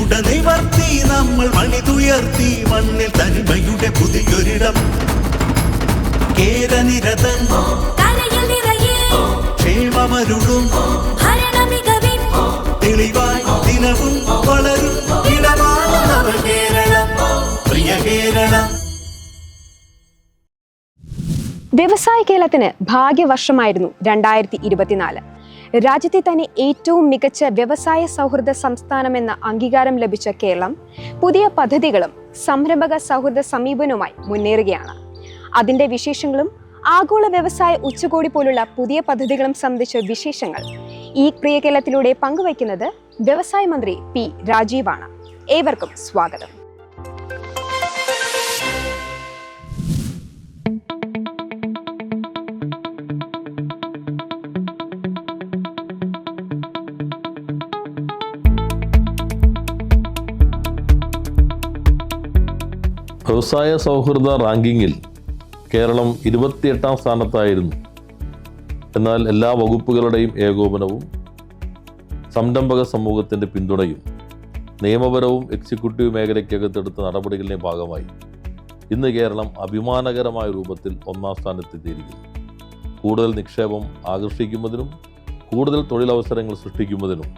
ഉടനിവർത്തി നമ്മൾ മണിതുയർത്തി മണ്ണിൽ തനിമയുടെ പുതിയൊരിടം. കേരനിരതൻ ക്ഷേമമരുളും തെളിവായി ദിനവും വളരും. ഇടമാണവ കേരളം. പ്രിയ കേരളം വ്യവസായ കേരളത്തിന് ഭാഗ്യവർഷമായിരുന്നു രണ്ടായിരത്തി ഇരുപത്തിനാല് രാജ്യത്തെ തന്നെ ഏറ്റവും മികച്ച വ്യവസായ സൗഹൃദ സംസ്ഥാനമെന്ന അംഗീകാരം ലഭിച്ച കേരളം പുതിയ പദ്ധതികളും സംരംഭക സൗഹൃദ സമീപനവുമായി മുന്നേറുകയാണ്. അതിന്റെ വിശേഷങ്ങളും ആഗോള വ്യവസായ ഉച്ചകോടി പോലുള്ള പുതിയ പദ്ധതികളും സംബന്ധിച്ച വിശേഷങ്ങൾ ഈ പ്രിയ കേരളത്തിലൂടെ പങ്കുവയ്ക്കുന്നത് വ്യവസായ മന്ത്രി പി രാജീവാണ്. ഏവർക്കും സ്വാഗതം. വ്യവസായ സൗഹൃദ റാങ്കിങ്ങിൽ കേരളം ഇരുപത്തിയെട്ടാം സ്ഥാനത്തായിരുന്നു. എന്നാൽ എല്ലാ വകുപ്പുകളുടെയും ഏകോപനവും സംരംഭക സമൂഹത്തിന്റെ പിന്തുണയും നിയമപരവും എക്സിക്യൂട്ടീവ് മേഖലയ്ക്കകത്തെടുത്ത നടപടികളുടെ ഭാഗമായി ഇന്ന് കേരളം അഭിമാനകരമായ രൂപത്തിൽ ഒന്നാം സ്ഥാനത്തെത്തിയിരിക്കുന്നു. കൂടുതൽ നിക്ഷേപം ആകർഷിക്കുന്നതിനും കൂടുതൽ തൊഴിലവസരങ്ങൾ സൃഷ്ടിക്കുന്നതിനും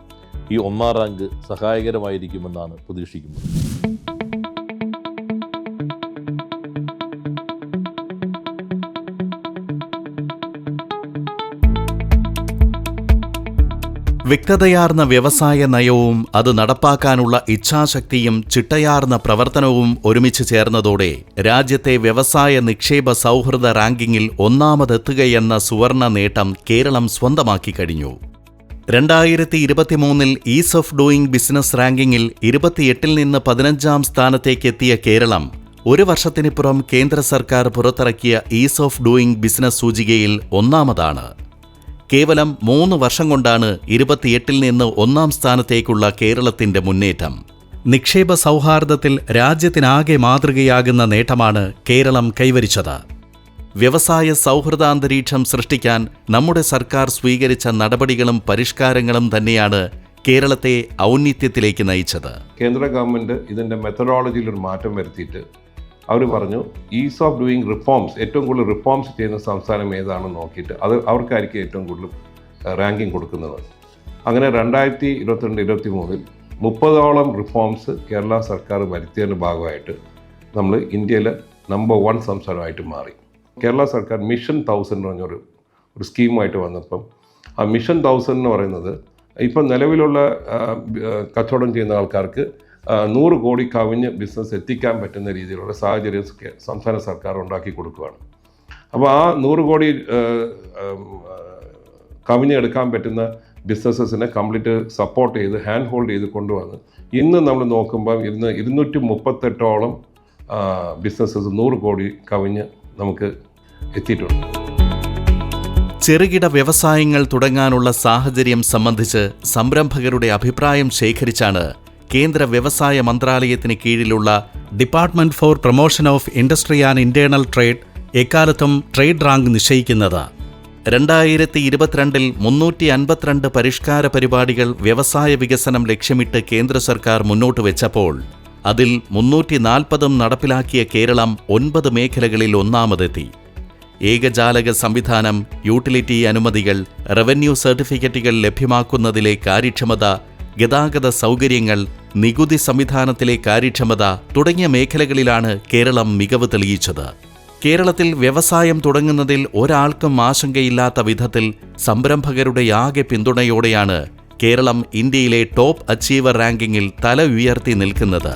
ഈ ഒന്നാം റാങ്ക് സഹായകരമായിരിക്കുമെന്നാണ് പ്രതീക്ഷിക്കുന്നത്. വ്യക്തതയാർന്ന വ്യവസായ നയവും അത് നടപ്പാക്കാനുള്ള ഇച്ഛാശക്തിയും ചിട്ടയാർന്ന പ്രവർത്തനവും ഒരുമിച്ച് ചേർന്നതോടെ രാജ്യത്തെ വ്യവസായ നിക്ഷേപ സൗഹൃദ റാങ്കിങ്ങിൽ ഒന്നാമതെത്തുകയെന്ന സുവർണ നേട്ടം കേരളം സ്വന്തമാക്കി കഴിഞ്ഞു. രണ്ടായിരത്തി ഇരുപത്തിമൂന്നിൽ ഈസ് ഓഫ് ഡൂയിങ് ബിസിനസ് റാങ്കിങ്ങിൽ ഇരുപത്തിയെട്ടിൽ നിന്ന് പതിനഞ്ചാം സ്ഥാനത്തേക്കെത്തിയ കേരളം ഒരു വർഷത്തിനിപ്പുറം കേന്ദ്ര സർക്കാർ പുറത്തിറക്കിയ ഈസ് ഓഫ് ഡൂയിങ് ബിസിനസ് സൂചികയിൽ ഒന്നാമതാണ്. കേവലം മൂന്ന് വർഷം കൊണ്ടാണ് ഇരുപത്തിയെട്ടിൽ നിന്ന് ഒന്നാം സ്ഥാനത്തേക്കുള്ള കേരളത്തിന്റെ മുന്നേറ്റം. നിക്ഷേപ സൗഹാർദ്ദത്തിൽ രാജ്യത്തിനാകെ മാതൃകയാകുന്ന നേട്ടമാണ് കേരളം കൈവരിച്ചത്. വ്യവസായ സൗഹൃദാന്തരീക്ഷം സൃഷ്ടിക്കാൻ നമ്മുടെ സർക്കാർ സ്വീകരിച്ച നടപടികളും പരിഷ്കാരങ്ങളും തന്നെയാണ് കേരളത്തെ ഔന്നിത്യത്തിലേക്ക് നയിച്ചത്. കേന്ദ്ര ഗവൺമെന്റ് ഇതിന്റെ മെത്തഡോളജിയിൽ ഒരു മാറ്റം വരുത്തിയിട്ട് അവർ പറഞ്ഞു ഈസ് ഓഫ് ഡൂയിങ് റിഫോംസ് ഏറ്റവും കൂടുതൽ റിഫോംസ് ചെയ്യുന്ന സംസ്ഥാനം ഏതാണെന്ന് നോക്കിയിട്ട് അത് അവർക്കായിരിക്കും ഏറ്റവും കൂടുതൽ റാങ്കിങ് കൊടുക്കുന്നത്. അങ്ങനെ രണ്ടായിരത്തി ഇരുപത്തിരണ്ട് ഇരുപത്തി മൂന്നിൽ മുപ്പതോളം റിഫോംസ് കേരള സർക്കാർ വരുത്തിയതിന്റെ ഭാഗമായിട്ട് നമ്മൾ ഇന്ത്യയിലെ നമ്പർ വൺ സംസ്ഥാനമായിട്ട് മാറി. കേരള സർക്കാർ മിഷൻ തൗസൻഡ് എന്ന് പറഞ്ഞൊരു ഒരു സ്കീമായിട്ട് വന്നപ്പം ആ മിഷൻ തൗസൻഡ് എന്ന് പറയുന്നത് ഇപ്പം നിലവിലുള്ള കച്ചവടം ചെയ്യുന്ന ആൾക്കാർക്ക് നൂറ് കോടി കവിഞ്ഞ് ബിസിനസ് എത്തിക്കാൻ പറ്റുന്ന രീതിയിലുള്ള സാഹചര്യം സംസ്ഥാന സർക്കാർ ഉണ്ടാക്കി കൊടുക്കുകയാണ് അപ്പോൾ ആ നൂറ് കോടി കവിഞ്ഞെടുക്കാൻ പറ്റുന്ന ബിസിനസ്സിനെ കംപ്ലീറ്റ് സപ്പോർട്ട് ചെയ്ത് ഹാൻഡ് ഹോൾഡ് ചെയ്ത് കൊണ്ടുവന്ന് ഇന്ന് നമ്മൾ നോക്കുമ്പോൾ ഇന്ന് ഇരുന്നൂറ്റി മുപ്പത്തെട്ടോളം ബിസിനസ്സസ് നൂറ് കോടി കവിഞ്ഞ് നമുക്ക് എത്തിയിട്ടുണ്ട്. ചെറുകിട വ്യവസായങ്ങൾ തുടങ്ങാനുള്ള സാഹചര്യം സംബന്ധിച്ച് സംരംഭകരുടെ അഭിപ്രായം ശേഖരിച്ചാണ് കേന്ദ്ര വ്യവസായ മന്ത്രാലയത്തിന് കീഴിലുള്ള department for promotion of industry and internal trade എക്കാലത്തും ട്രേഡ് റാങ്ക് നിശ്ചയിക്കുന്നത്. രണ്ടായിരത്തി ഇരുപത്തിരണ്ടിൽ മുന്നൂറ്റി അൻപത്തിരണ്ട് പരിഷ്കാര പരിപാടികൾ വ്യവസായ വികസനം ലക്ഷ്യമിട്ട് കേന്ദ്ര സർക്കാർ മുന്നോട്ട് വെച്ചപ്പോൾ അതിൽ മുന്നൂറ്റി നാൽപ്പതും നടപ്പിലാക്കിയ കേരളം ഒൻപത് മേഖലകളിൽ ഒന്നാമതെത്തി. ഏകജാലക സംവിധാനം യൂട്ടിലിറ്റി അനുമതികൾ റവന്യൂ സർട്ടിഫിക്കറ്റുകൾ ലഭ്യമാക്കുന്നതിലെ കാര്യക്ഷമത ഗതാഗത സൗകര്യങ്ങൾ നികുതി സംവിധാനത്തിലെ കാര്യക്ഷമത തുടങ്ങിയ മേഖലകളിലാണ് കേരളം മികവ് തെളിയിച്ചത്. കേരളത്തിൽ വ്യവസായം തുടങ്ങുന്നതിൽ ഒരാൾക്കും ആശങ്കയില്ലാത്ത വിധത്തിൽ സംരംഭകരുടെ ആകെ പിന്തുണയോടെയാണ് കേരളം ഇന്ത്യയിലെ ടോപ്പ് അച്ചീവർ റാങ്കിങ്ങിൽ തല ഉയർത്തി നിൽക്കുന്നത്.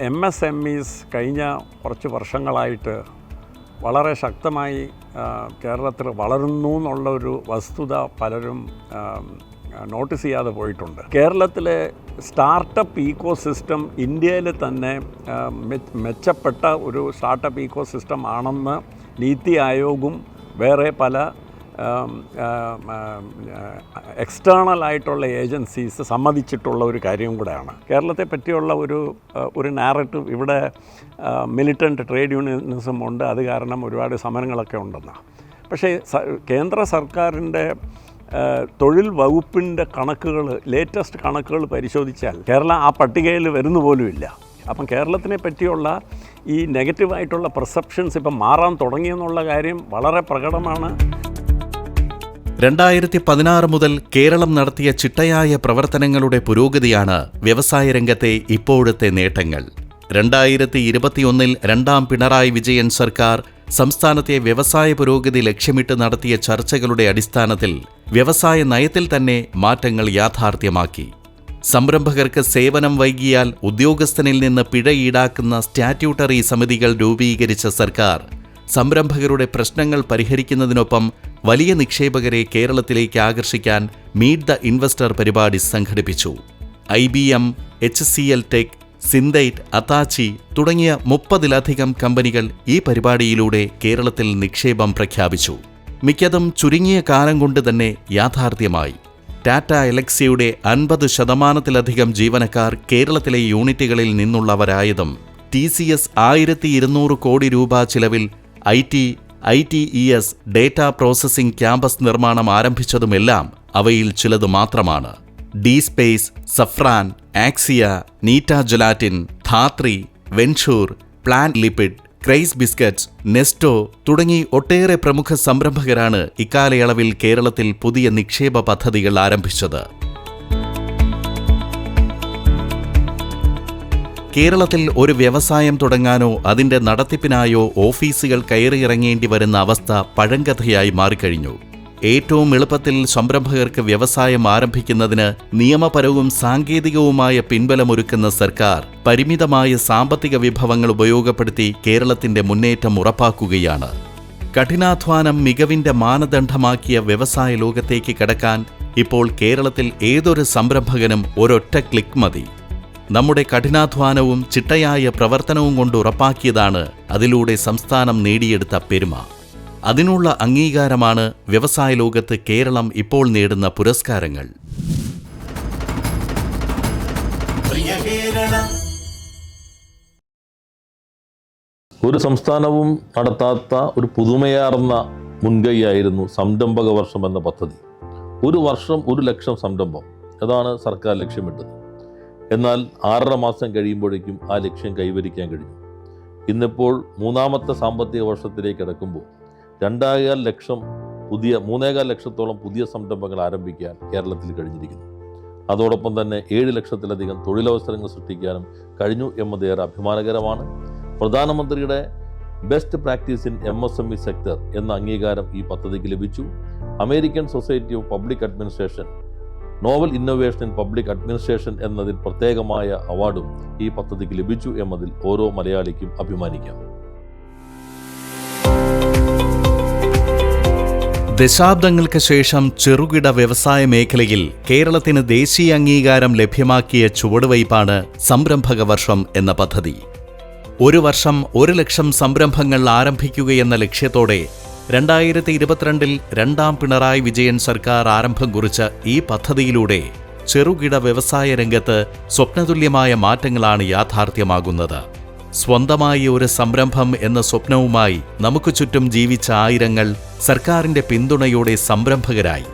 എം എസ് എം ഇസ് കഴിഞ്ഞ കുറച്ച് വർഷങ്ങളായിട്ട് വളരെ ശക്തമായി കേരളത്തിൽ വളരുന്നു എന്നുള്ള ഒരു വസ്തുത പലരും നോട്ടീസ് ചെയ്യാതെ പോയിട്ടുണ്ട്. കേരളത്തിലെ സ്റ്റാർട്ടപ്പ് ഈക്കോ സിസ്റ്റം ഇന്ത്യയിൽ തന്നെ മെച്ചപ്പെട്ട ഒരു സ്റ്റാർട്ടപ്പ് ഈക്കോ സിസ്റ്റം ആണെന്ന് നീതി ആയോഗും വേറെ പല എക്സ്റ്റേണൽ ആയിട്ടുള്ള ഏജൻസീസ് സമ്മതിച്ചിട്ടുള്ള ഒരു കാര്യവും കൂടെയാണ്. കേരളത്തെ പറ്റിയുള്ള ഒരു ഒരു നാരറ്റീവ് ഇവിടെ മിലിറ്റന്റ് ട്രേഡ് യൂണിയനിസം ഉണ്ട്. അത് കാരണം ഒരുപാട് സമരങ്ങളൊക്കെ ഉണ്ടെന്നാണ് പക്ഷേ കേന്ദ്ര സർക്കാരിന്റെ തൊഴിൽ വകുപ്പിന്റെ കണക്കുകൾ ലേറ്റസ്റ്റ് കണക്കുകൾ പരിശോധിച്ചാൽ കേരളം ആ പട്ടികയിൽ വരുന്ന പോലുമില്ല അപ്പം കേരളത്തിനെ പറ്റിയുള്ള ഈ നെഗറ്റീവായിട്ടുള്ള പെർസെപ്ഷൻസ് ഇപ്പം മാറാൻ തുടങ്ങിയെന്നുള്ള കാര്യം വളരെ പ്രകടമാണ്. രണ്ടായിരത്തി പതിനാറ് മുതൽ കേരളം നടത്തിയ ചിട്ടയായ പ്രവർത്തനങ്ങളുടെ പുരോഗതിയാണ് വ്യവസായ രംഗത്തെ ഇപ്പോഴത്തെ നേട്ടങ്ങൾ. രണ്ടായിരത്തി ഇരുപത്തിയൊന്നിൽ രണ്ടാം പിണറായി വിജയൻ സർക്കാർ സംസ്ഥാനത്തെ വ്യവസായ പുരോഗതി ലക്ഷ്യമിട്ട് നടത്തിയ ചർച്ചകളുടെ അടിസ്ഥാനത്തിൽ വ്യവസായ നയത്തിൽ തന്നെ മാറ്റങ്ങൾ യാഥാർത്ഥ്യമാക്കി. സംരംഭകർക്ക് സേവനം വൈകിയാൽ ഉദ്യോഗസ്ഥനിൽ നിന്ന് പിഴ ഈടാക്കുന്ന സ്റ്റാറ്റ്യൂട്ടറി സമിതികൾ രൂപീകരിച്ച സർക്കാർ സംരംഭകരുടെ പ്രശ്നങ്ങൾ പരിഹരിക്കുന്നതിനൊപ്പം വലിയ നിക്ഷേപകരെ കേരളത്തിലേക്ക് ആകർഷിക്കാൻ മീറ്റ് ദ ഇൻവെസ്റ്റർ പരിപാടി സംഘടിപ്പിച്ചു. I B M H C L tech Synthite അതാച്ചി തുടങ്ങിയ മുപ്പതിലധികം കമ്പനികൾ ഈ പരിപാടിയിലൂടെ കേരളത്തിൽ നിക്ഷേപം പ്രഖ്യാപിച്ചു. മിക്കതും ചുരുങ്ങിയ കാലം കൊണ്ട് തന്നെ യാഥാർത്ഥ്യമായി. ടാറ്റ എലക്സിയുടെ അൻപത് ശതമാനത്തിലധികം ജീവനക്കാർ കേരളത്തിലെ യൂണിറ്റുകളിൽ നിന്നുള്ളവരായതും ടി സി എസ് ആയിരത്തി ഇരുന്നൂറ് കോടി രൂപ ചിലവിൽ I T I T E S data processing campus നിർമ്മാണം ആരംഭിച്ചതുമെല്ലാം അവയിൽ ചിലതു മാത്രമാണ്. D space Safran Axia Nitta gelatin Dhathri വെൻഷൂർ പ്ലാൻ ലിപ്പിഡ് ക്രൈസ് ബിസ്ക്കറ്റ്സ് നെസ്റ്റോ തുടങ്ങി ഒട്ടേറെ പ്രമുഖ സംരംഭകരാണ് ഇക്കാലയളവിൽ കേരളത്തിൽ പുതിയ നിക്ഷേപ പദ്ധതികൾ ആരംഭിച്ചത്. കേരളത്തിൽ ഒരു വ്യവസായം തുടങ്ങാനോ അതിന്റെ നടത്തിപ്പിനായോ ഓഫീസുകൾ കയറിയിറങ്ങേണ്ടി വരുന്ന അവസ്ഥ പഴങ്കഥയായി മാറിക്കഴിഞ്ഞു. ഏറ്റവും എളുപ്പത്തിൽ സംരംഭകർക്ക് വ്യവസായം ആരംഭിക്കുന്നതിന് നിയമപരവും സാങ്കേതികവുമായ പിൻബലമൊരുക്കുന്ന സർക്കാർ പരിമിതമായ സാമ്പത്തിക വിഭവങ്ങൾ ഉപയോഗപ്പെടുത്തി കേരളത്തിന്റെ മുന്നേറ്റം ഉറപ്പാക്കുകയാണ്. കഠിനാധ്വാനം മികവിന്റെ മാനദണ്ഡമാക്കിയ വ്യവസായ ലോകത്തേക്ക് കടക്കാൻ ഇപ്പോൾ കേരളത്തിൽ ഏതൊരു സംരംഭകനും ഒരൊറ്റ ക്ലിക്ക് മതി. നമ്മുടെ കഠിനാധ്വാനവും ചിട്ടയായ പ്രവർത്തനവും കൊണ്ട് ഉറപ്പാക്കിയതാണ് അതിലൂടെ സംസ്ഥാനം നേടിയെടുത്ത പെരുമ. അതിനുള്ള അംഗീകാരമാണ് വ്യവസായ ലോകത്ത് കേരളം ഇപ്പോൾ നേടുന്ന പുരസ്കാരങ്ങൾ. ഒരു സംസ്ഥാനവും നടത്താത്ത ഒരു പുതുമയാർന്ന മുൻകൈയായിരുന്നു സംരംഭക വർഷം എന്ന പദ്ധതി. ഒരു വർഷം ഒരു ലക്ഷം സംരംഭം. അതാണ് സർക്കാർ ലക്ഷ്യമിട്ടത്. എന്നാൽ ആറര മാസം കഴിയുമ്പോഴേക്കും ആ ലക്ഷ്യം കൈവരിക്കാൻ കഴിഞ്ഞു. ഇന്നിപ്പോൾ മൂന്നാമത്തെ സാമ്പത്തിക വർഷത്തിലേക്ക് കിടക്കുമ്പോൾ രണ്ടാകാൽ ലക്ഷം പുതിയ മൂന്നേകാൽ ലക്ഷത്തോളം പുതിയ സംരംഭങ്ങൾ ആരംഭിക്കാൻ കേരളത്തിൽ കഴിഞ്ഞിരിക്കുന്നു. അതോടൊപ്പം തന്നെ ഏഴ് ലക്ഷത്തിലധികം തൊഴിലവസരങ്ങൾ സൃഷ്ടിക്കാനും കഴിഞ്ഞു എന്നത് ഏറെ അഭിമാനകരമാണ്. പ്രധാനമന്ത്രിയുടെ best practice in M S M E sector എന്ന അംഗീകാരം ഈ പദ്ധതിക്ക് ലഭിച്ചു. American society of public administration novel innovation in public administration എന്നതിൽ പ്രത്യേകമായ അവാർഡും ഈ പദ്ധതിക്ക് ലഭിച്ചു എന്നതിൽ ഓരോ മലയാളിക്കും അഭിമാനിക്കാം. ദശാബ്ദങ്ങൾക്ക് ശേഷം ചെറുകിട വ്യവസായ മേഖലയിൽ കേരളത്തിന് ദേശീയ അംഗീകാരം ലഭ്യമാക്കിയ ചുവടുവയ്പാണ് സംരംഭക വർഷം എന്ന പദ്ധതി. ഒരു വർഷം ഒരു ലക്ഷം സംരംഭങ്ങൾ ആരംഭിക്കുകയെന്ന ലക്ഷ്യത്തോടെ രണ്ടായിരത്തി ഇരുപത്തിരണ്ടിൽ രണ്ടാം പിണറായി വിജയൻ സർക്കാർ ആരംഭം കുറിച്ച ഈ പദ്ധതിയിലൂടെ ചെറുകിട വ്യവസായ രംഗത്ത് സ്വപ്നതുല്യമായ മാറ്റങ്ങളാണ് യാഥാർത്ഥ്യമാകുന്നത്. സ്വന്തമായി ഒരു സംരംഭം എന്ന സ്വപ്നവുമായി നമുക്ക് ചുറ്റും ജീവിച്ച ആയിരങ്ങൾ സർക്കാരിന്റെ പിന്തുണയോടെ സംരംഭകരായി.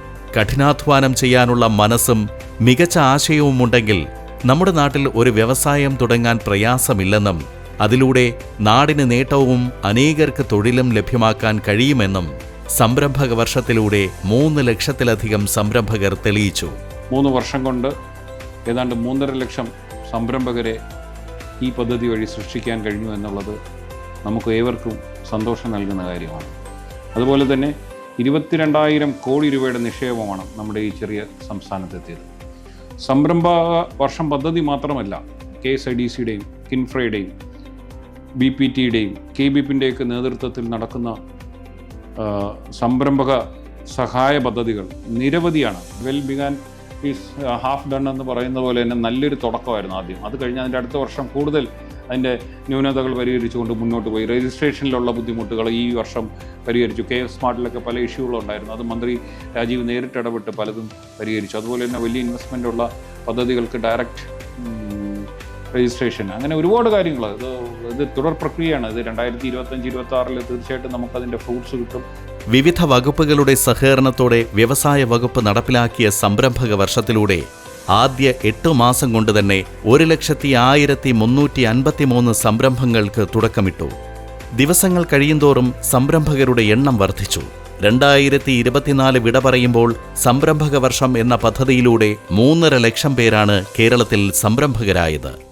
കഠിനാധ്വാനം ചെയ്യാനുള്ള മനസ്സും മികച്ച ആശയവുമുണ്ടെങ്കിൽ നമ്മുടെ നാട്ടിൽ ഒരു വ്യവസായം തുടങ്ങാൻ പ്രയാസമില്ലെന്നും അതിലൂടെ നാടിന് നേട്ടവും അനേകർക്ക് തൊഴിലും ലഭ്യമാക്കാൻ കഴിയുമെന്നും സംരംഭക വർഷത്തിലൂടെ മൂന്ന് ലക്ഷത്തിലധികം സംരംഭകർ തെളിയിച്ചു. മൂന്ന് വർഷം കൊണ്ട് ഏതാണ്ട് മൂന്നര ലക്ഷം സംരംഭകരെ ഈ പദ്ധതി വഴി സൃഷ്ടിക്കാൻ കഴിഞ്ഞു എന്നുള്ളത് നമുക്ക് ഏവർക്കും സന്തോഷം നൽകുന്ന കാര്യമാണ്. അതുപോലെ തന്നെ ഇരുപത്തിരണ്ടായിരം കോടി രൂപയുടെ നിക്ഷേപമാണ് നമ്മുടെ ഈ ചെറിയ സംസ്ഥാനത്തെത്തിയത്. സംരംഭ വർഷം പദ്ധതി മാത്രമല്ല കെ എസ് ഐ ഡി സിയുടെയും കിൻഫ്രയുടെയും ബി പി ടിയുടെയും കെ ബി പിന്റെയൊക്കെ നേതൃത്വത്തിൽ നടക്കുന്ന സംരംഭക സഹായ പദ്ധതികൾ നിരവധിയാണ്. Well begun is half done എന്ന് പറയുന്ന പോലെ തന്നെ നല്ലൊരു തുടക്കമായിരുന്നു ആദ്യം. അത് കഴിഞ്ഞ് അതിന്റെ അടുത്ത വർഷം കൂടുതൽ അതിന്റെ ന്യൂനതകൾ പരിഹരിച്ചുകൊണ്ട് മുന്നോട്ട് പോയി. രജിസ്ട്രേഷനിലുള്ള ബുദ്ധിമുട്ടുകൾ ഈ വർഷം പരിഹരിച്ചു. കെ എഫ് സ്മാർട്ടിലൊക്കെ പല ഇഷ്യൂകളുണ്ടായിരുന്നു. അത് മന്ത്രി രാജീവ് നേരിട്ട് ഇടപെട്ട് പലതും പരിഹരിച്ചു. അതുപോലെ തന്നെ വലിയ ഇൻവെസ്റ്റ്മെന്റ് ഉള്ള പദ്ധതികൾക്ക് ഡയറക്റ്റ് രജിസ്ട്രേഷൻ അങ്ങനെ ഒരുപാട് കാര്യങ്ങൾ. ഇത് ഇത് തുടർ പ്രക്രിയയാണ്. ഇത് രണ്ടായിരത്തി ഇരുപത്തഞ്ച് ഇരുപത്തി ആറിൽ തീർച്ചയായിട്ടും നമുക്കതിന്റെ ഫ്രൂട്ട്സ് കിട്ടും. വിവിധ വകുപ്പുകളുടെ സഹകരണത്തോടെ വ്യവസായ വകുപ്പ് നടപ്പിലാക്കിയ സംരംഭക വർഷത്തിലൂടെ ആദ്യ എട്ട് മാസം കൊണ്ട് തന്നെ ഒരു ലക്ഷത്തി ആയിരത്തി മുന്നൂറ്റി അൻപത്തി മൂന്ന് സംരംഭങ്ങൾക്ക് തുടക്കമിട്ടു. ദിവസങ്ങൾ കഴിയുന്തോറും സംരംഭകരുടെ എണ്ണം വർദ്ധിച്ചു. രണ്ടായിരത്തി ഇരുപത്തിനാല് വിട പറയുമ്പോൾ സംരംഭക വർഷം എന്ന പദ്ധതിയിലൂടെ മൂന്നര ലക്ഷം പേരാണ് കേരളത്തിൽ സംരംഭകരായത്.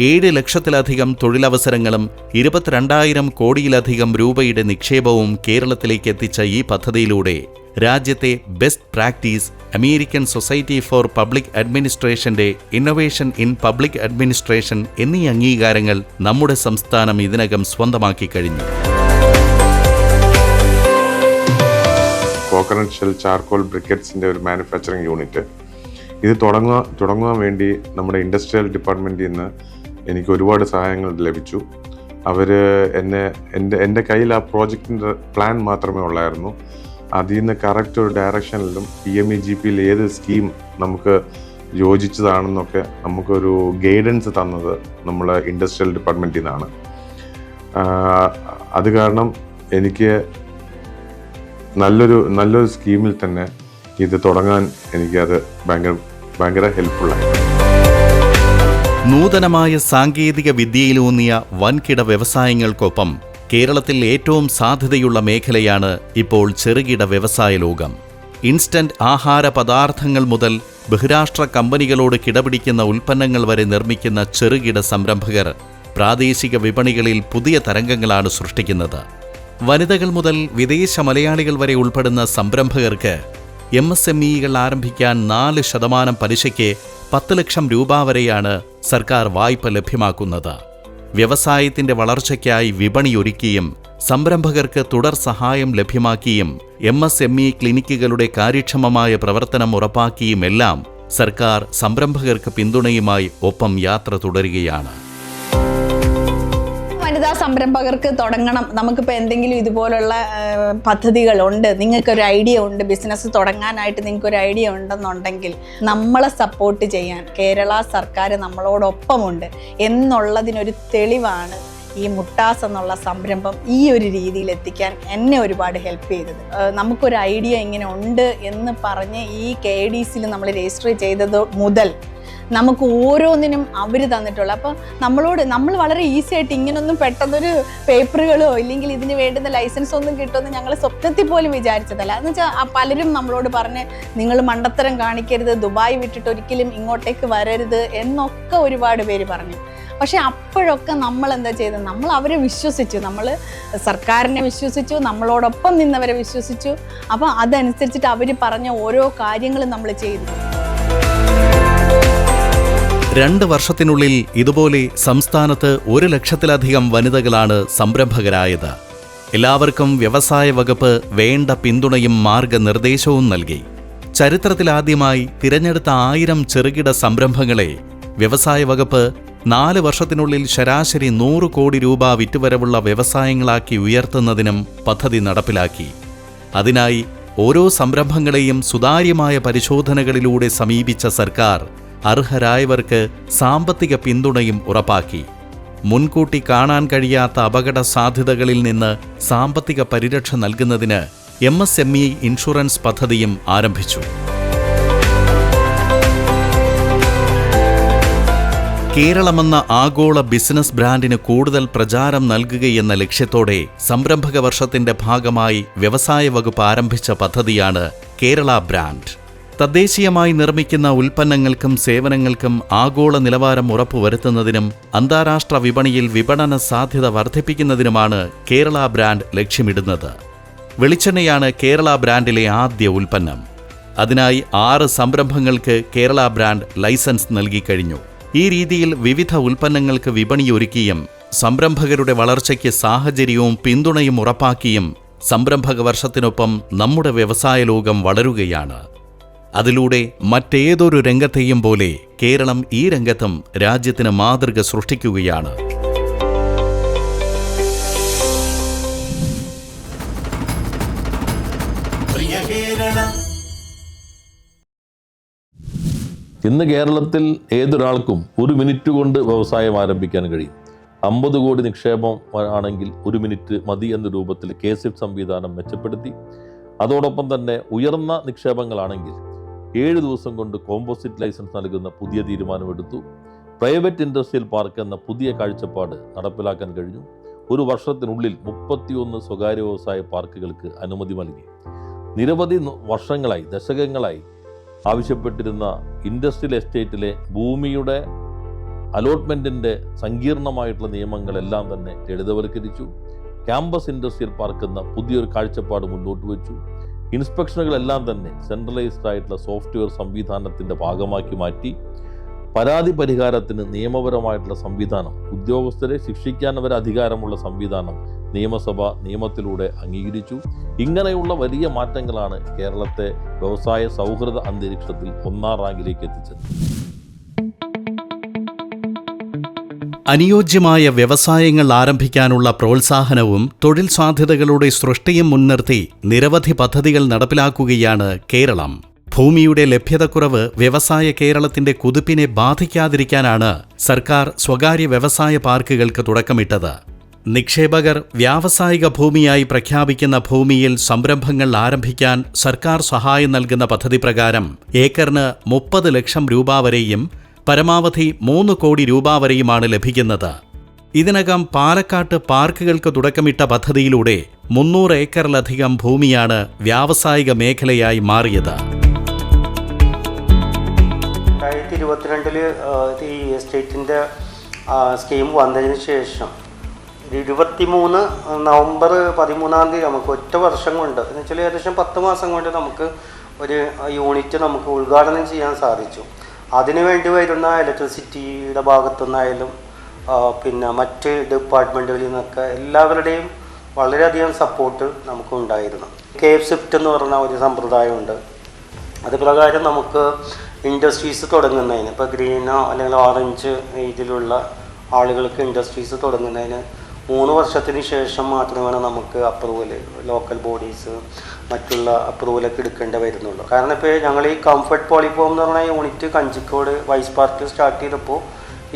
ഏഴ് ലക്ഷത്തിലധികം തൊഴിലവസരങ്ങളും ഇരുപത്തിരണ്ടായിരം കോടിയിലധികം രൂപയുടെ നിക്ഷേപവും കേരളത്തിലേക്ക് എത്തിച്ച ഈ പദ്ധതിയിലൂടെ രാജ്യത്തെ best practice American society for public അഡ്മിനിസ്ട്രേഷന്റെ innovation in public administration എന്നീ അംഗീകാരങ്ങൾ നമ്മുടെ സംസ്ഥാനം ഇതിനകം സ്വന്തമാക്കി കഴിഞ്ഞു. കോക്കനട്ട് ചാർക്കോൾ ബ്രിക്കറ്റ്സിന്റെ ഒരു മാനുഫാക്ചറിങ് യൂണിറ്റ് ഇത് തുടങ്ങുക തുടങ്ങുവാൻ വേണ്ടി നമ്മുടെ ഇൻഡസ്ട്രിയൽ ഡിപ്പാർട്ട്മെന്റിൽ നിന്ന് എനിക്ക് ഒരുപാട് സഹായങ്ങൾ ലഭിച്ചു. അവർ എന്നെ എന്റെ എന്റെ കയ്യിൽ ആ പ്രോജക്റ്റിന്റെ പ്ലാൻ മാത്രമേ ഉള്ളായിരുന്നു. അതിൽ നിന്ന് കറക്റ്റ് ഒരു ഡയറക്ഷനിലും പി എം ഇ ജി പിയിൽ ഏത് സ്കീം നമുക്ക് യോജിച്ചതാണെന്നൊക്കെ നമുക്കൊരു ഗൈഡൻസ് തന്നത് നമ്മൾ ഇൻഡസ്ട്രിയൽ ഡിപ്പാർട്ട്മെന്റിൽ നിന്നാണ്. അത് കാരണം എനിക്ക് നല്ലൊരു നല്ലൊരു സ്കീമിൽ തന്നെ ഇത് തുടങ്ങാൻ എനിക്കത് ഭയങ്കര ഭയങ്കര ഹെൽപ്ഫുള്ളായി. നൂതനമായ സാങ്കേതിക വിദ്യയിലൂന്നിയ വൻകിട വ്യവസായങ്ങൾക്കൊപ്പം കേരളത്തിൽ ഏറ്റവും സാധ്യതയുള്ള മേഖലയാണ് ഇപ്പോൾ ചെറുകിട വ്യവസായ ലോകം. ഇൻസ്റ്റന്റ് ആഹാര പദാർത്ഥങ്ങൾ മുതൽ ബഹിരാഷ്ട്ര കമ്പനികളോട് കിടപിടിക്കുന്ന ഉൽപ്പന്നങ്ങൾ വരെ നിർമ്മിക്കുന്ന ചെറുകിട സംരംഭകർ പ്രാദേശിക വിപണികളിൽ പുതിയ തരംഗങ്ങളാണ് സൃഷ്ടിക്കുന്നത്. വനിതകൾ മുതൽ വിദേശ മലയാളികൾ വരെ ഉൾപ്പെടുന്ന സംരംഭകർക്ക് എം എസ് എം ഇകൾ ആരംഭിക്കാൻ നാല് ശതമാനം പലിശയ്ക്ക് പത്ത് ലക്ഷം രൂപ വരെയാണ് സർക്കാർ വായ്പ ലഭ്യമാക്കുന്നത്. വ്യവസായത്തിന്റെ വളർച്ചയ്ക്കായി വിപണിയൊരുക്കിയും സംരംഭകർക്ക് തുടർ സഹായം ലഭ്യമാക്കിയും എം എസ് എം ഇ ക്ലിനിക്കുകളുടെ കാര്യക്ഷമമായ പ്രവർത്തനം ഉറപ്പാക്കിയുമെല്ലാം സർക്കാർ സംരംഭകർക്ക് പിന്തുണയുമായി ഒപ്പം യാത്ര തുടരുകയാണ്. വനിതാ സംരംഭകർക്ക് തുടങ്ങണം. നമുക്കിപ്പോൾ എന്തെങ്കിലും ഇതുപോലുള്ള പദ്ധതികളുണ്ട്. നിങ്ങൾക്കൊരു ഐഡിയ ഉണ്ട് ബിസിനസ് തുടങ്ങാനായിട്ട് നിങ്ങൾക്കൊരു ഐഡിയ ഉണ്ടെന്നുണ്ടെങ്കിൽ നമ്മളെ സപ്പോർട്ട് ചെയ്യാൻ കേരള സർക്കാർ നമ്മളോടൊപ്പമുണ്ട് എന്നുള്ളതിനൊരു തെളിവാണ് ഈ മുട്ടാസ് എന്നുള്ള സംരംഭം ഈ ഒരു രീതിയിൽ എത്തിക്കാൻ എന്നെ ഒരുപാട് ഹെൽപ്പ് ചെയ്തത്. നമുക്കൊരു ഐഡിയ ഇങ്ങനെ ഉണ്ട് എന്ന് പറഞ്ഞ് ഈ കെ ഡി സിയിൽ നമ്മൾ രജിസ്റ്റർ ചെയ്തത് മുതൽ നമുക്ക് ഓരോന്നിനും അവർ തന്നിട്ടുള്ള. അപ്പോൾ നമ്മളോട് നമ്മൾ വളരെ ഈസി ആയിട്ട് ഇങ്ങനൊന്നും പെട്ടെന്നൊരു പേപ്പറുകളോ ഇല്ലെങ്കിൽ ഇതിന് വേണ്ടുന്ന ലൈസൻസ് ഒന്നും കിട്ടുമെന്ന് ഞങ്ങൾ സ്വപ്നത്തിൽ പോലും വിചാരിച്ചതല്ല. എന്ന് വെച്ചാൽ പലരും നമ്മളോട് പറഞ്ഞ് നിങ്ങൾ മണ്ടത്തരം കാണിക്കരുത് ദുബായ് വിട്ടിട്ട് ഒരിക്കലും ഇങ്ങോട്ടേക്ക് വരരുത് എന്നൊക്കെ ഒരുപാട് പേര് പറഞ്ഞു. പക്ഷേ അപ്പോഴൊക്കെ നമ്മൾ എന്താ ചെയ്തത്? നമ്മൾ അവരെ വിശ്വസിച്ചു. നമ്മൾ സർക്കാരിനെ വിശ്വസിച്ചു നമ്മളോടൊപ്പം നിന്നവരെ വിശ്വസിച്ചു. അപ്പോൾ അതനുസരിച്ചിട്ട് അവർ പറഞ്ഞ ഓരോ കാര്യങ്ങളും നമ്മൾ ചെയ്തു. രണ്ട് വർഷത്തിനുള്ളിൽ ഇതുപോലെ സംസ്ഥാനത്ത് ഒരു ലക്ഷത്തിലധികം വനിതകളാണ് സംരംഭകരായത്. എല്ലാവർക്കും വ്യവസായ വകുപ്പ് വേണ്ട പിന്തുണയും മാർഗനിർദ്ദേശവും നൽകി. ചരിത്രത്തിലാദ്യമായി തിരഞ്ഞെടുത്ത ആയിരം ചെറുകിട സംരംഭങ്ങളെ വ്യവസായ വകുപ്പ് നാല് വർഷത്തിനുള്ളിൽ ശരാശരി നൂറ് കോടി രൂപ വിറ്റുവരവുള്ള വ്യവസായങ്ങളാക്കി ഉയർത്തുന്നതിനും പദ്ധതി നടപ്പിലാക്കി. അതിനായി ഓരോ സംരംഭങ്ങളെയും സുതാര്യമായ പരിശോധനകളിലൂടെ സമീപിച്ച സർക്കാർ അർഹരായവർക്ക് സാമ്പത്തിക പിന്തുണയും ഉറപ്പാക്കി. മുൻകൂട്ടി കാണാൻ കഴിയാത്ത അപകട സാധ്യതകളിൽ നിന്ന് സാമ്പത്തിക പരിരക്ഷ നൽകുന്നതിന് M S M E insurance പദ്ധതിയും ആരംഭിച്ചു. കേരളമെന്ന ആഗോള ബിസിനസ് ബ്രാൻഡിന് കൂടുതൽ പ്രചാരം നൽകുകയെന്ന ലക്ഷ്യത്തോടെ സംരംഭക വർഷത്തിന്റെ ഭാഗമായി വ്യവസായ വകുപ്പ് ആരംഭിച്ച പദ്ധതിയാണ് കേരള ബ്രാൻഡ്. തദ്ദേശീയമായി നിർമ്മിക്കുന്ന ഉൽപ്പന്നങ്ങൾക്കും സേവനങ്ങൾക്കും ആഗോള നിലവാരം ഉറപ്പുവരുത്തുന്നതിനും അന്താരാഷ്ട്ര വിപണിയിൽ വിപണന സാധ്യത വർദ്ധിപ്പിക്കുന്നതിനുമാണ് കേരള ബ്രാൻഡ് ലക്ഷ്യമിടുന്നത്. വെളിച്ചെണ്ണയാണ് കേരള ബ്രാൻഡിലെ ആദ്യ ഉൽപ്പന്നം. അതിനായി ആറ് സംരംഭങ്ങൾക്ക് കേരള ബ്രാൻഡ് ലൈസൻസ് നൽകിക്കഴിഞ്ഞു ഈ രീതിയിൽ വിവിധ ഉൽപ്പന്നങ്ങൾക്ക് വിപണിയൊരുക്കിയും സംരംഭകരുടെ വളർച്ചയ്ക്ക് സാഹചര്യവും പിന്തുണയും ഉറപ്പാക്കിയും സംരംഭക വർഷത്തിനൊപ്പം നമ്മുടെ വ്യവസായ ലോകം വളരുകയാണ്. അതിലൂടെ മറ്റേതൊരു രംഗത്തെയും പോലെ കേരളം ഈ രംഗത്തും രാജ്യത്തിന് മാതൃക സൃഷ്ടിക്കുകയാണ്. ഇന്ന് കേരളത്തിൽ ഏതൊരാൾക്കും ഒരു മിനിറ്റ് കൊണ്ട് വ്യവസായം ആരംഭിക്കാൻ കഴിയും. അമ്പത് കോടി നിക്ഷേപം ആണെങ്കിൽ ഒരു മിനിറ്റ് മതി എന്ന രൂപത്തിൽ കെ സംവിധാനം മെച്ചപ്പെടുത്തി. അതോടൊപ്പം തന്നെ ഉയർന്ന നിക്ഷേപങ്ങളാണെങ്കിൽ ഏഴ് ദിവസം കൊണ്ട് കോമ്പോസിറ്റ് ലൈസൻസ് നൽകുന്ന പുതിയ തീരുമാനമെടുത്തു. പ്രൈവറ്റ് ഇൻഡസ്ട്രിയൽ പാർക്ക് എന്ന പുതിയ കാഴ്ചപ്പാട് നടപ്പിലാക്കാൻ കഴിഞ്ഞു. ഒരു വർഷത്തിനുള്ളിൽ മുപ്പത്തിയൊന്ന് സ്വകാര്യ വ്യവസായ പാർക്കുകൾക്ക് അനുമതി നൽകി. നിരവധി വർഷങ്ങളായി ദശകങ്ങളായി ആവശ്യപ്പെട്ടിരുന്ന ഇൻഡസ്ട്രിയൽ എസ്റ്റേറ്റിലെ ഭൂമിയുടെ അലോട്ട്മെന്റിന്റെ സങ്കീർണമായിട്ടുള്ള നിയമങ്ങളെല്ലാം തന്നെ ലളിതവൽക്കരിച്ചു. ക്യാമ്പസ് ഇൻഡസ്ട്രിയൽ പാർക്ക് എന്ന പുതിയൊരു കാഴ്ചപ്പാട് മുന്നോട്ട് വെച്ചു ഇൻസ്പെക്ഷനുകളെല്ലാം തന്നെ സെൻട്രലൈസ്ഡ് ആയിട്ടുള്ള സോഫ്റ്റ്വെയർ സംവിധാനത്തിന്റെ ഭാഗമാക്കി മാറ്റി പരാതി പരിഹാരത്തിന് നിയമപരമായിട്ടുള്ള സംവിധാനം ഉദ്യോഗസ്ഥരെ ശിക്ഷിക്കാൻ വരെ അധികാരമുള്ള സംവിധാനം നിയമസഭ നിയമത്തിലൂടെ അംഗീകരിച്ചു. ഇങ്ങനെയുള്ള വലിയ മാറ്റങ്ങളാണ് കേരളത്തെ വ്യവസായ സൗഹൃദ അന്തരീക്ഷത്തിൽ ഒന്നാം റാങ്കിലേക്ക് എത്തിച്ചത്. അനുയോജ്യമായ വ്യവസായങ്ങൾ ആരംഭിക്കാനുള്ള പ്രോത്സാഹനവും തൊഴിൽ സാധ്യതകളുടെ സൃഷ്ടിയും മുൻനിർത്തി നിരവധി പദ്ധതികൾ നടപ്പിലാക്കുകയാണ് കേരളം. ഭൂമിയുടെ ലഭ്യതക്കുറവ് വ്യവസായ കേരളത്തിന്റെ കുതിപ്പിനെ ബാധിക്കാതിരിക്കാനാണ് സർക്കാർ സ്വകാര്യ വ്യവസായ പാർക്കുകൾക്ക് തുടക്കമിട്ടത്. നിക്ഷേപകർ വ്യാവസായിക ഭൂമിയായി പ്രഖ്യാപിക്കുന്ന ഭൂമിയിൽ സംരംഭങ്ങൾ ആരംഭിക്കാൻ സർക്കാർ സഹായം നൽകുന്ന പദ്ധതി പ്രകാരം ഏക്കറിന് മുപ്പത് ലക്ഷം രൂപ വരെയും പരമാവധി മൂന്ന് കോടി രൂപ വരെയുമാണ് ലഭിക്കുന്നത്. ഇതിനകം പാലക്കാട്ട് പാർക്കുകൾക്ക് തുടക്കമിട്ട പദ്ധതിയിലൂടെ മുന്നൂറ് ഏക്കറിലധികം ഭൂമിയാണ് വ്യാവസായിക മേഖലയായി മാറിയത്. രണ്ടായിരത്തി ഇരുപത്തിരണ്ടിൽ ഈ എസ്റ്റേറ്റിന്റെ സ്കീം വന്നതിന് ശേഷം ഇരുപത്തിമൂന്ന് നവംബർ പതിമൂന്നാം തീയതി നമുക്ക് ഒറ്റ വർഷം കൊണ്ട് എന്ന് വെച്ചാൽ ഏകദേശം പത്ത് മാസം കൊണ്ട് നമുക്ക് ഒരു യൂണിറ്റ് നമുക്ക് ഉദ്ഘാടനം ചെയ്യാൻ സാധിച്ചു. അതിനു വേണ്ടി വരുന്ന ഇലക്ട്രിസിറ്റിയുടെ ഭാഗത്തുനിന്നായാലും പിന്നെ മറ്റ് ഡിപ്പാർട്ട്മെന്റുകളിൽ നിന്നൊക്കെ എല്ലാവരുടെയും വളരെയധികം സപ്പോർട്ട് നമുക്ക് ഉണ്ടായിരുന്നു. കെ എഫ് സ്വിഫ്റ്റ് എന്ന് പറഞ്ഞ ഒരു സമ്പ്രദായമുണ്ട്. അത് പ്രകാരം നമുക്ക് ഇൻഡസ്ട്രീസ് തുടങ്ങുന്നതിന് ഇപ്പോൾ ഗ്രീനോ അല്ലെങ്കിൽ ഓറഞ്ച് ഇതിലുള്ള ആളുകൾക്ക് ഇൻഡസ്ട്രീസ് തുടങ്ങുന്നതിന് മൂന്ന് വർഷത്തിന് ശേഷം മാത്രമാണ് നമുക്ക് അപ്രൂവൽ ലോക്കൽ ബോഡീസ് മറ്റുള്ള അപ്രൂവലൊക്കെ എടുക്കേണ്ടി വരുന്നുള്ളൂ. കാരണം ഇപ്പോൾ ഞങ്ങൾ ഈ കംഫർട്ട് പോളിഫോം എന്ന് പറഞ്ഞ യൂണിറ്റ് കഞ്ചിക്കോട് വൈസ് പാർക്കിൽ സ്റ്റാർട്ട് ചെയ്തപ്പോൾ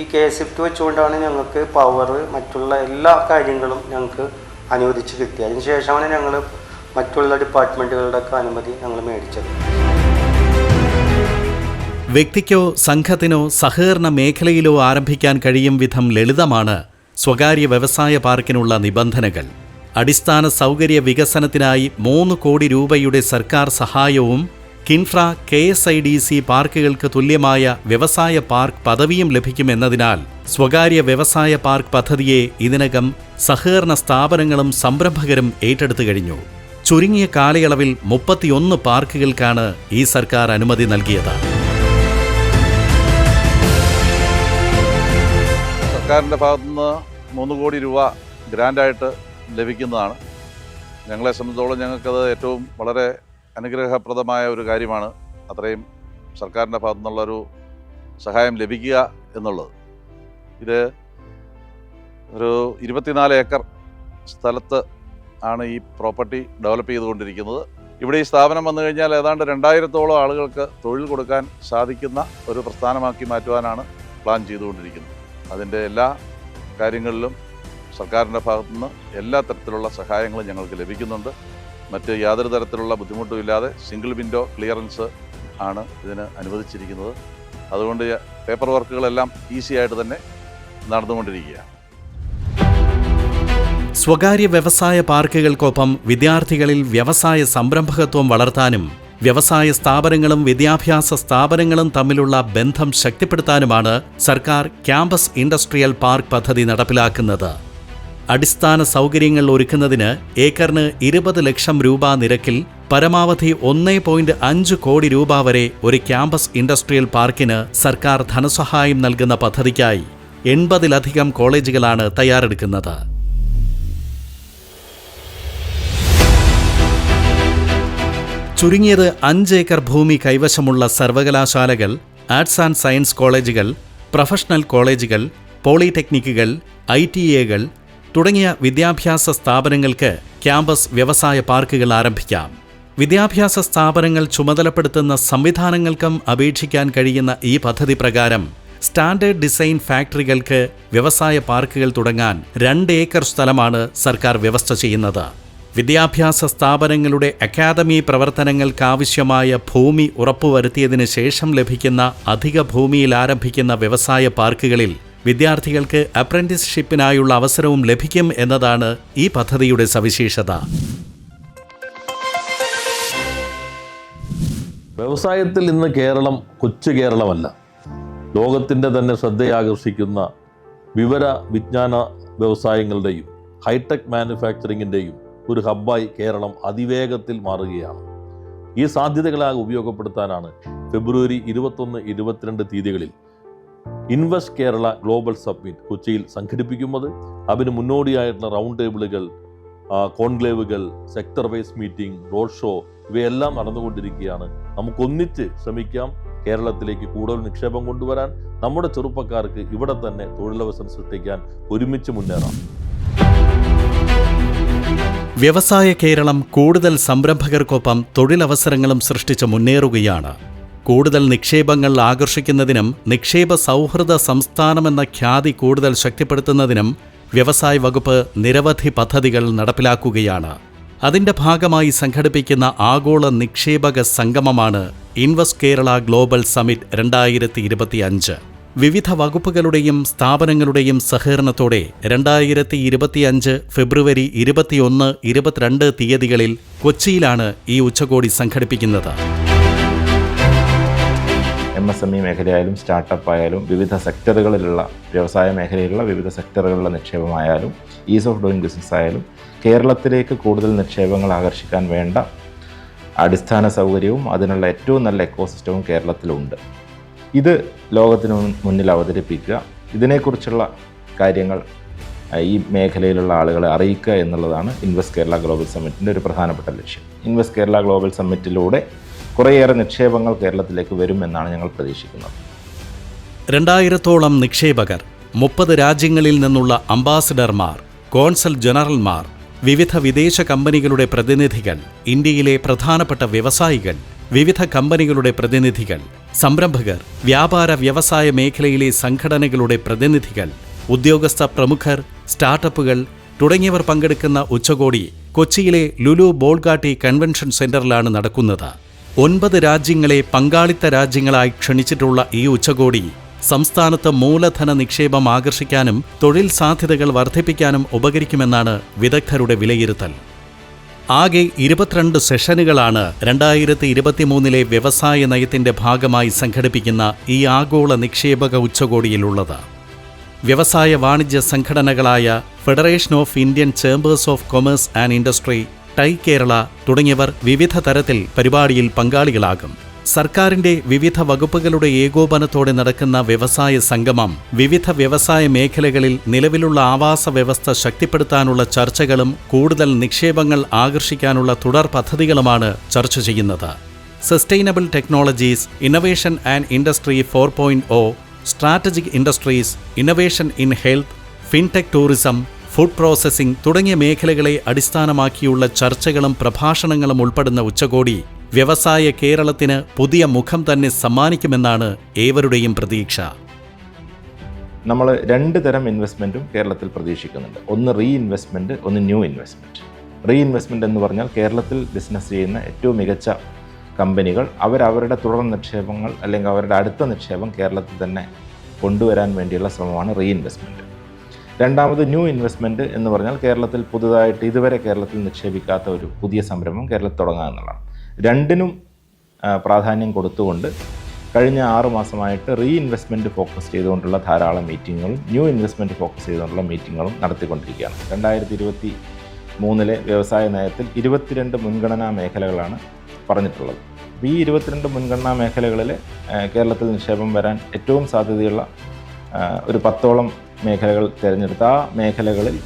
ഈ കെ എസ് എഫ് വെച്ചുകൊണ്ടാണ് ഞങ്ങൾക്ക് പവർ മറ്റുള്ള എല്ലാ കാര്യങ്ങളും ഞങ്ങൾക്ക് അനുവദിച്ച് കിട്ടിയത് അതിന് ശേഷമാണ് ഞങ്ങൾ മറ്റുള്ള ഡിപ്പാർട്ട്മെന്റുകളുടെ ഒക്കെ അനുമതി ഞങ്ങൾ മേടിച്ചത്. വ്യക്തിക്കോ സംഘത്തിനോ സഹകരണ മേഖലയിലോ ആരംഭിക്കാൻ കഴിയും വിധം ലളിതമാണ് സ്വകാര്യ വ്യവസായ പാർക്കിനുള്ള നിബന്ധനകൾ അടിസ്ഥാന സൗകര്യ വികസനത്തിനായി മൂന്ന് കോടി രൂപയുടെ സർക്കാർ സഹായവും KINFRA K S I D C പാർക്കുകൾക്ക് തുല്യമായ വ്യവസായ പാർക്ക് പദവിയും ലഭിക്കുമെന്നതിനാൽ സ്വകാര്യ വ്യവസായ പാർക്ക് പദ്ധതിയെ ഇതിനകം സഹകരണ സ്ഥാപനങ്ങളും സംരംഭകരും ഏറ്റെടുത്തു കഴിഞ്ഞു. ചുരുങ്ങിയ കാലയളവിൽ മുപ്പത്തിയൊന്ന് പാർക്കുകൾക്കാണ് ഈ സർക്കാർ അനുമതി നൽകിയത്. സർക്കാരിന്റെ ഭാഗത്തുനിന്ന് മൂന്ന് കോടി രൂപ ഗ്രാൻഡായിട്ട് ലഭിക്കുന്നതാണ്. ഞങ്ങളെ സംബന്ധിച്ചോളം ഞങ്ങൾക്കത് ഏറ്റവും വളരെ അനുഗ്രഹപ്രദമായ ഒരു കാര്യമാണ്. അത്രയും സർക്കാരിന്റെ ഭാഗത്തു നിന്നുള്ളൊരു സഹായം ലഭിക്കുക എന്നുള്ളത്. ഇത് ഒരു ഇരുപത്തിനാല് ഏക്കർ സ്ഥലത്ത് ആണ് ഈ പ്രോപ്പർട്ടി ഡെവലപ്പ് ചെയ്തുകൊണ്ടിരിക്കുന്നത്. ഇവിടെ ഈ സ്ഥാപനം വന്നു കഴിഞ്ഞാൽ ഏതാണ്ട് രണ്ടായിരത്തോളം ആളുകൾക്ക് തൊഴിൽ കൊടുക്കാൻ സാധിക്കുന്ന ഒരു പ്രസ്ഥാനമാക്കി മാറ്റുവാനാണ് പ്ലാൻ ചെയ്തുകൊണ്ടിരിക്കുന്നത്. അതിന്റെ എല്ലാ കാര്യങ്ങളിലും സർക്കാരിന്റെ ഭാഗത്തുനിന്ന് എല്ലാ തരത്തിലുള്ള സഹായങ്ങളും ഞങ്ങൾക്ക് ലഭിക്കുന്നുണ്ട്. മറ്റ് യാതൊരു തരത്തിലുള്ള ബുദ്ധിമുട്ടും ഇല്ലാതെ സിംഗിൾ വിൻഡോ ക്ലിയറൻസ് ആണ് ഇതിന് അനുവദിച്ചിരിക്കുന്നത്. അതുകൊണ്ട് പേപ്പർ വർക്കുകളെല്ലാം ഈസി ആയിട്ട് തന്നെ നടന്നുകൊണ്ടിരിക്കുകയാണ്. സ്വകാര്യ വ്യവസായ പാർക്കുകൾക്കൊപ്പം വിദ്യാർത്ഥികളിൽ വ്യവസായ സംരംഭകത്വം വളർത്താനും വ്യവസായ സ്ഥാപനങ്ങളും വിദ്യാഭ്യാസ സ്ഥാപനങ്ങളും തമ്മിലുള്ള ബന്ധം ശക്തിപ്പെടുത്താനുമാണ് സർക്കാർ ക്യാമ്പസ് ഇൻഡസ്ട്രിയൽ പാർക്ക് പദ്ധതി നടപ്പിലാക്കുന്നത്. അടിസ്ഥാന സൗകര്യങ്ങൾ ഒരുക്കുന്നതിന് ഏക്കറിന് ഇരുപത് ലക്ഷം രൂപ നിരക്കിൽ പരമാവധി ഒന്നേ പോയിന്റ് അഞ്ച് കോടി രൂപ വരെ ഒരു ക്യാമ്പസ് ഇൻഡസ്ട്രിയൽ പാർക്കിന് സർക്കാർ ധനസഹായം നൽകുന്ന പദ്ധതിക്കായി എൺപതിലധികം കോളേജുകളാണ് തയ്യാറെടുക്കുന്നത്. ചുരുങ്ങിയത് അഞ്ച് ഏക്കർ ഭൂമി കൈവശമുള്ള സർവകലാശാലകൾ ആർട്സ് ആൻഡ് സയൻസ് കോളേജുകൾ പ്രൊഫഷണൽ കോളേജുകൾ പോളിടെക്നിക്കുകൾ ഐ ടി എകൾ തുടങ്ങിയ വിദ്യാഭ്യാസ സ്ഥാപനങ്ങൾക്ക് ക്യാമ്പസ് വ്യവസായ പാർക്കുകൾ ആരംഭിക്കാം. വിദ്യാഭ്യാസ സ്ഥാപനങ്ങൾ ചുമതലപ്പെടുത്തുന്ന സംവിധാനങ്ങൾക്കും അപേക്ഷിക്കാൻ കഴിയുന്ന ഈ പദ്ധതി പ്രകാരം സ്റ്റാൻഡേർഡ് ഡിസൈൻ ഫാക്ടറികൾക്ക് വ്യവസായ പാർക്കുകൾ തുടങ്ങാൻ രണ്ട് ഏക്കർ സ്ഥലമാണ് സർക്കാർ വ്യവസ്ഥ ചെയ്യുന്നത്. വിദ്യാഭ്യാസ സ്ഥാപനങ്ങളുടെ അക്കാദമി പ്രവർത്തനങ്ങൾക്കാവശ്യമായ ഭൂമി ഉറപ്പുവരുത്തിയതിനു ശേഷം ലഭിക്കുന്ന അധിക ഭൂമിയിൽ ആരംഭിക്കുന്ന വ്യവസായ പാർക്കുകളിൽ വിദ്യാർത്ഥികൾക്ക് അപ്രന്റീസ്ഷിപ്പിനായുള്ള അവസരവും ലഭിക്കും എന്നതാണ് ഈ പദ്ധതിയുടെ സവിശേഷത. വ്യവസായത്തിൽ ഇന്ന് കേരളം കൊച്ചു കേരളമല്ല. ലോകത്തിന്റെ തന്നെ ശ്രദ്ധയാകർഷിക്കുന്ന വിവര വിജ്ഞാന വ്യവസായങ്ങളുടെയും ഹൈടെക് മാനുഫാക്ചറിങ്ങിന്റെയും ഒരു ഹബ്ബായി കേരളം അതിവേഗത്തിൽ മാറുകയാണ്. ഈ സാധ്യതകളാകെ ഉപയോഗപ്പെടുത്താനാണ് ഫെബ്രുവരി ഇരുപത്തൊന്ന് ഇരുപത്തിരണ്ട് തീയതികളിൽ ഇൻവെസ്റ്റ് കേരള ഗ്ലോബൽ സബ്മിറ്റ് കൊച്ചിയിൽ സംഘടിപ്പിക്കുന്നത്. അതിന് മുന്നോടിയായിട്ടുള്ള റൗണ്ട് ടേബിളുകൾ കോൺക്ലേവുകൾ sector wise meeting road show ഇവയെല്ലാം നടന്നുകൊണ്ടിരിക്കുകയാണ്. നമുക്കൊന്നിച്ച് ശ്രമിക്കാം. കേരളത്തിലേക്ക് കൂടുതൽ നിക്ഷേപം കൊണ്ടുവരാൻ. നമ്മുടെ ചെറുപ്പക്കാർക്ക് ഇവിടെ തന്നെ തൊഴിലവസരം സൃഷ്ടിക്കാൻ ഒരുമിച്ച് മുന്നേറാം. വ്യവസായ കേരളം കൂടുതൽ സംരംഭകർക്കൊപ്പം തൊഴിലവസരങ്ങളും സൃഷ്ടിച്ച് മുന്നേറുകയാണ്. കൂടുതൽ നിക്ഷേപങ്ങൾ ആകർഷിക്കുന്നതിനും നിക്ഷേപ സൗഹൃദ സംസ്ഥാനമെന്ന ഖ്യാതി കൂടുതൽ ശക്തിപ്പെടുത്തുന്നതിനും വ്യവസായ വകുപ്പ് നിരവധി പദ്ധതികൾ നടപ്പിലാക്കുകയാണ്. അതിന്റെ ഭാഗമായി സംഘടിപ്പിക്കുന്ന ആഗോള നിക്ഷേപക സംഗമമാണ് ഇൻവെസ്റ്റ് കേരള ഗ്ലോബൽ സമിറ്റ് രണ്ടായിരത്തി വിവിധ വകുപ്പുകളുടെയും സ്ഥാപനങ്ങളുടെയും സഹകരണത്തോടെ രണ്ടായിരത്തി ഇരുപത്തിയഞ്ച് ഫെബ്രുവരി ഇരുപത്തിയൊന്ന് ഇരുപത്തിരണ്ട് തീയതികളിൽ കൊച്ചിയിലാണ് ഈ ഉച്ചകോടി സംഘടിപ്പിക്കുന്നത്. എം എസ് എം ഇ മേഖലയായാലും സ്റ്റാർട്ടപ്പ് ആയാലും വിവിധ സെക്ടറുകളിലുള്ള വ്യവസായ മേഖലയിലുള്ള വിവിധ സെക്ടറുകളിലുള്ള നിക്ഷേപമായാലും ഈസ് ഓഫ് ഡൂയിങ് ബിസിനസ് ആയാലും കേരളത്തിലേക്ക് കൂടുതൽ നിക്ഷേപങ്ങൾ ആകർഷിക്കാൻ വേണ്ട അടിസ്ഥാന സൗകര്യവും അതിനുള്ള ഏറ്റവും നല്ല എക്കോസിസ്റ്റവും കേരളത്തിലുണ്ട്. ഇത് ലോകത്തിന് മുന്നിൽ അവതരിപ്പിക്കുക. ഇതിനെക്കുറിച്ചുള്ള കാര്യങ്ങൾ ഈ മേഖലയിലുള്ള ആളുകളെ അറിയിക്കുക എന്നുള്ളതാണ് ഇൻവെസ്റ്റ് കേരള ഗ്ലോബൽ സമ്മിറ്റിന്റെ ഒരു പ്രധാനപ്പെട്ട ലക്ഷ്യം. ഇൻവെസ്റ്റ് കേരള ഗ്ലോബൽ സമ്മിറ്റിലൂടെ കുറേയേറെ നിക്ഷേപങ്ങൾ കേരളത്തിലേക്ക് വരുമെന്നാണ് ഞങ്ങൾ പ്രതീക്ഷിക്കുന്നത്. രണ്ടായിരത്തോളം നിക്ഷേപകർ മുപ്പത് രാജ്യങ്ങളിൽ നിന്നുള്ള അംബാസിഡർമാർ കോൺസൽ ജനറൽമാർ വിവിധ വിദേശ കമ്പനികളുടെ പ്രതിനിധികൾ ഇന്ത്യയിലെ പ്രധാനപ്പെട്ട വ്യവസായികൾ വിവിധ കമ്പനികളുടെ പ്രതിനിധികൾ സംരംഭകർ വ്യാപാര വ്യവസായ മേഖലയിലെ സംഘടനകളുടെ പ്രതിനിധികൾ ഉദ്യോഗസ്ഥ പ്രമുഖർ സ്റ്റാർട്ടപ്പുകൾ തുടങ്ങിയവർ പങ്കെടുക്കുന്ന ഉച്ചകോടി കൊച്ചിയിലെ ലുലു ബോൾഗാട്ടി കൺവെൻഷൻ സെന്ററിലാണ് നടക്കുന്നത്. ഒൻപത് രാജ്യങ്ങളെ പങ്കാളിത്ത രാജ്യങ്ങളായി ക്ഷണിച്ചിട്ടുള്ള ഈ ഉച്ചകോടി സംസ്ഥാനത്ത് മൂലധന നിക്ഷേപം ആകർഷിക്കാനും തൊഴിൽ സാധ്യതകൾ വർദ്ധിപ്പിക്കാനും ഉപകരിക്കുമെന്നാണ് വിദഗ്ധരുടെ വിലയിരുത്തൽ. ആകെ ഇരുപത്തിരണ്ട് സെഷനുകളാണ് രണ്ടായിരത്തി ഇരുപത്തിമൂന്നിലെ വ്യവസായ നയത്തിന്റെ ഭാഗമായി സംഘടിപ്പിക്കുന്ന ഈ ആഗോള നിക്ഷേപക ഉച്ചകോടിയിലുള്ളത്. വ്യവസായ വാണിജ്യ സംഘടനകളായ federation of Indian chambers of commerce and industry TiE Kerala തുടങ്ങിയവർ വിവിധ തരത്തിൽ പരിപാടിയിൽ പങ്കാളികളാകും. സർക്കാരിന്റെ വിവിധ വകുപ്പുകളുടെ ഏകോപനത്തോടെ നടക്കുന്ന വ്യവസായ സംഗമം വിവിധ വ്യവസായ മേഖലകളിൽ നിലവിലുള്ള ആവാസ വ്യവസ്ഥ ശക്തിപ്പെടുത്താനുള്ള ചർച്ചകളും കൂടുതൽ നിക്ഷേപങ്ങൾ ആകർഷിക്കാനുള്ള തുടർ പദ്ധതികളുമാണ് ചർച്ച ചെയ്യുന്നത്. Sustainable technologies innovation and industry four point O strategic industries innovation in health fintech tourism food processing തുടങ്ങിയ മേഖലകളെ അടിസ്ഥാനമാക്കിയുള്ള ചർച്ചകളും പ്രഭാഷണങ്ങളും ഉൾപ്പെടുന്ന ഉച്ചകോടി വ്യവസായ കേരളത്തിന് പുതിയ മുഖം തന്നെ സമ്മാനിക്കുമെന്നാണ് ഏവരുടെയും പ്രതീക്ഷ. നമ്മൾ രണ്ട് തരം ഇൻവെസ്റ്റ്മെന്റും കേരളത്തിൽ പ്രതീക്ഷിക്കുന്നുണ്ട്. ഒന്ന് റീ ഇൻവെസ്റ്റ്മെന്റ് ഒന്ന് ന്യൂ ഇൻവെസ്റ്റ്മെന്റ് റീ ഇൻവെസ്റ്റ്മെന്റ് എന്ന് പറഞ്ഞാൽ കേരളത്തിൽ ബിസിനസ് ചെയ്യുന്ന ഏറ്റവും മികച്ച കമ്പനികൾ അവരവരുടെ തുടർ നിക്ഷേപങ്ങൾ അല്ലെങ്കിൽ അവരുടെ അടുത്ത നിക്ഷേപം കേരളത്തിൽ തന്നെ കൊണ്ടുവരാൻ വേണ്ടിയുള്ള ശ്രമമാണ് റീ ഇൻവെസ്റ്റ്മെന്റ് രണ്ടാമത് ന്യൂ ഇൻവെസ്റ്റ്മെന്റ് എന്ന് പറഞ്ഞാൽ കേരളത്തിൽ പുതുതായിട്ട് ഇതുവരെ കേരളത്തിൽ നിക്ഷേപിക്കാത്ത ഒരു പുതിയ സംരംഭം കേരളത്തിൽ തുടങ്ങുക എന്നുള്ളതാണ്. രണ്ടിനും പ്രാധാന്യം കൊടുത്തുകൊണ്ട് കഴിഞ്ഞ ആറ് മാസമായിട്ട് റീ ഇൻവെസ്റ്റ്മെന്റ് ഫോക്കസ് ചെയ്തുകൊണ്ടുള്ള ധാരാളം മീറ്റിങ്ങുകളും ന്യൂ ഇൻവെസ്റ്റ്മെന്റ് ഫോക്കസ് ചെയ്തുകൊണ്ടുള്ള മീറ്റിങ്ങുകളും നടത്തിക്കൊണ്ടിരിക്കുകയാണ്. രണ്ടായിരത്തി ഇരുപത്തി മൂന്നിലെ വ്യവസായ നയത്തിൽ ഇരുപത്തിരണ്ട് മുൻഗണനാ മേഖലകളാണ് പറഞ്ഞിട്ടുള്ളത്. അപ്പോൾ ഈ ഇരുപത്തിരണ്ട് മുൻഗണനാ മേഖലകളിൽ കേരളത്തിൽ നിക്ഷേപം വരാൻ ഏറ്റവും സാധ്യതയുള്ള ഒരു പത്തോളം മേഖലകൾ തിരഞ്ഞെടുത്ത് ആ മേഖലകളിൽ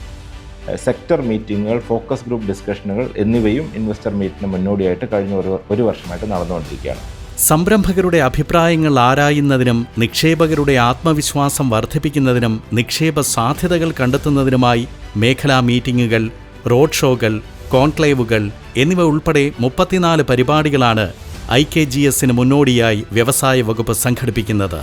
സെക്ടർ മീറ്റിങ്ങുകൾ ഫോക്കസ് ഗ്രൂപ്പ് ഡിസ്കഷനുകൾ എന്നിവയും ഇൻവെസ്റ്റർ മീറ്റിന് മുന്നോടിയായിട്ട് കഴിഞ്ഞ ഒരു ഒരു വർഷമായിട്ട് നടന്നുകൊണ്ടിരിക്കുകയാണ്. സംരംഭകരുടെ അഭിപ്രായങ്ങൾ ആരായുന്നതിനും നിക്ഷേപകരുടെ ആത്മവിശ്വാസം വർദ്ധിപ്പിക്കുന്നതിനും നിക്ഷേപ സാധ്യതകൾ കണ്ടെത്തുന്നതിനുമായി മേഖലാ മീറ്റിംഗുകൾ റോഡ് ഷോകൾ കോൺക്ലേവുകൾ എന്നിവ ഉൾപ്പെടെ മുപ്പത്തിനാല് പരിപാടികളാണ് ഐ കെ ജി എസിന് മുന്നോടിയായി വ്യവസായ വകുപ്പ് സംഘടിപ്പിക്കുന്നത്.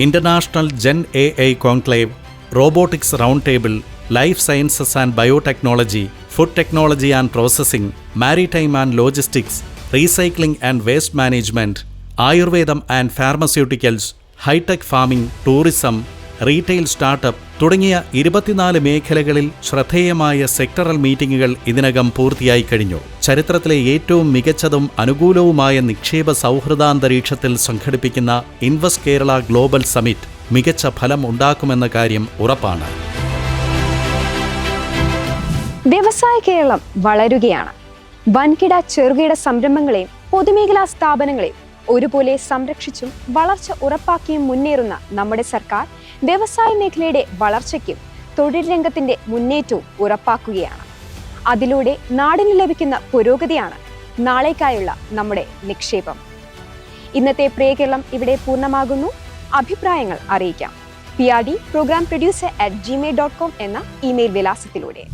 International gen A I conclave robotics round table life sciences and biotechnology food technology and processing maritime and logistics recycling and waste management ആയുർവേദം and pharmaceuticals hi-tech farming tourism retail startup തുടങ്ങിയ ഇരുപത്തിനാല് മേഖലകളിൽ ശ്രദ്ധേയമായ സെക്ടറൽ മീറ്റിംഗുകൾ ഇതിനകം പൂർത്തിയായി കഴിഞ്ഞു. ചരിത്രത്തിലെ ഏറ്റവും മികച്ചതും അനുകൂലവുമായ നിക്ഷേപ സൗഹൃദാന്തരീക്ഷത്തിൽ സംഘടിപ്പിക്കുന്ന ഇൻവെസ്റ്റ് കേരള ഗ്ലോബൽ സമിറ്റ് മികച്ച ഫലം ഉണ്ടാക്കുമെന്ന കാര്യം ഉറപ്പാണ്. വ്യവസായ കേരളം വളരുകയാണ്. വൻകിട ചെറുകിട സംരംഭങ്ങളെയും പൊതുമേഖലാ സ്ഥാപനങ്ങളെയും ഒരുപോലെ സംരക്ഷിച്ചും വളർച്ച ഉറപ്പാക്കിയും മുന്നേറുന്ന നമ്മുടെ സർക്കാർ വ്യവസായ മേഖലയുടെ വളർച്ചയ്ക്കും തൊഴിൽ രംഗത്തിന്റെ മുന്നേറ്റവും ഉറപ്പാക്കുകയാണ്. അതിലൂടെ നാടിന് ലഭിക്കുന്ന പുരോഗതിയാണ് നാളേക്കായുള്ള നമ്മുടെ നിക്ഷേപം. ഇന്നത്തെ പ്രിയകേരളം ഇവിടെ പൂർണമാകുന്നു. അഭിപ്രായങ്ങൾ അറിയിക്കാം. P R D programme producer at Gmail dot com email email വിലാസത്തിലൂടെ.